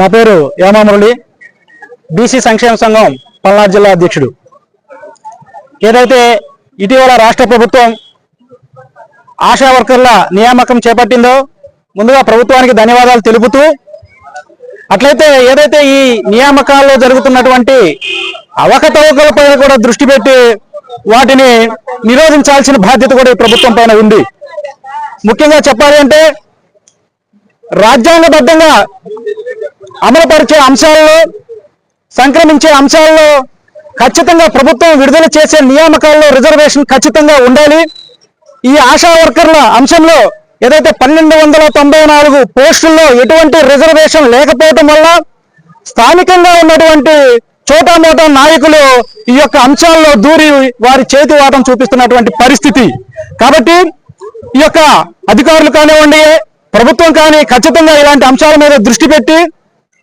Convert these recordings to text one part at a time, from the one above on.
నా పేరు యామామురళి బీసీ సంక్షేమ సంఘం పల్నాడు జిల్లా అధ్యక్షుడు. ఏదైతే ఇటీవల రాష్ట్ర ప్రభుత్వం ఆశా వర్కర్ల నియామకం చేపట్టిందో ముందుగా ప్రభుత్వానికి ధన్యవాదాలు తెలుపుతూ అట్లయితే ఏదైతే ఈ నియామకాల్లో జరుగుతున్నటువంటి అవకతవకలపై కూడా దృష్టి పెట్టి వాటిని నిరోధించాల్సిన బాధ్యత కూడా ఈ ప్రభుత్వం పైన ఉంది. ముఖ్యంగా చెప్పాలి అంటే రాజ్యాంగబద్ధంగా అమలుపరిచే అంశాల్లో సంక్రమించే అంశాల్లో ఖచ్చితంగా ప్రభుత్వం విడుదల చేసే నియామకాల్లో రిజర్వేషన్ ఖచ్చితంగా ఉండాలి. ఈ ఆశా వర్కర్ల అంశంలో ఏదైతే పన్నెండు వందల తొంభై నాలుగు పోస్టుల్లో ఎటువంటి రిజర్వేషన్ లేకపోవటం వల్ల స్థానికంగా ఉన్నటువంటి చోటామోటా నాయకులు ఈ యొక్క అంశాల్లో దూరి వారి చేతి వాటం చూపిస్తున్నటువంటి పరిస్థితి. కాబట్టి ఈ యొక్క అధికారులు కానివ్వండి ప్రభుత్వం కానీ ఖచ్చితంగా ఇలాంటి అంశాల మీద దృష్టి పెట్టి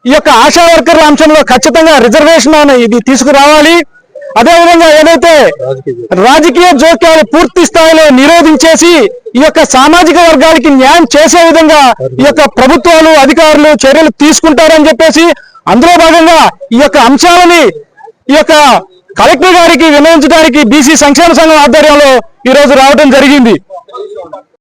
ఈ యొక్క ఆశా వర్కర్ల అంశంలో ఖచ్చితంగా రిజర్వేషన్ అని ఇది తీసుకురావాలి. అదేవిధంగా ఏదైతే రాజకీయ జోక్యాలు పూర్తి స్థాయిలో నిరోధించేసి ఈ యొక్క సామాజిక వర్గాలకి న్యాయం చేసే విధంగా ఈ యొక్క ప్రభుత్వాలు అధికారులు చర్యలు తీసుకుంటారని చెప్పేసి అందులో భాగంగా ఈ యొక్క అంశాలని ఈ యొక్క కలెక్టర్ గారికి వినయించడానికి బీసీ సంక్షేమ సంఘం ఆధ్వర్యంలో ఈ రోజు రావడం జరిగింది.